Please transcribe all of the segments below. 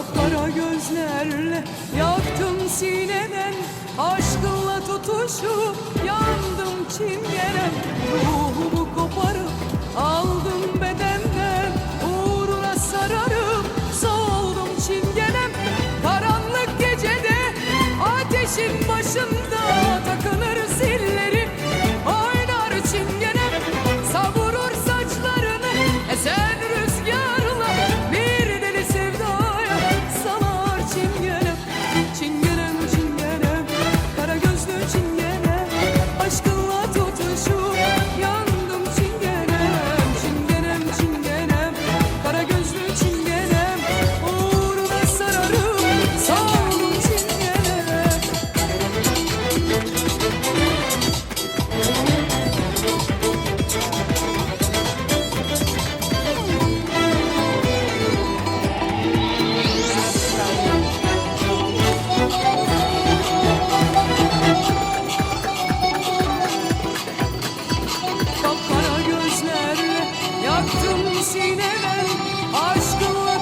Ah, Kapkara gözlerle yaktım sineden Aşkınla tutuşup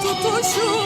Aşkınla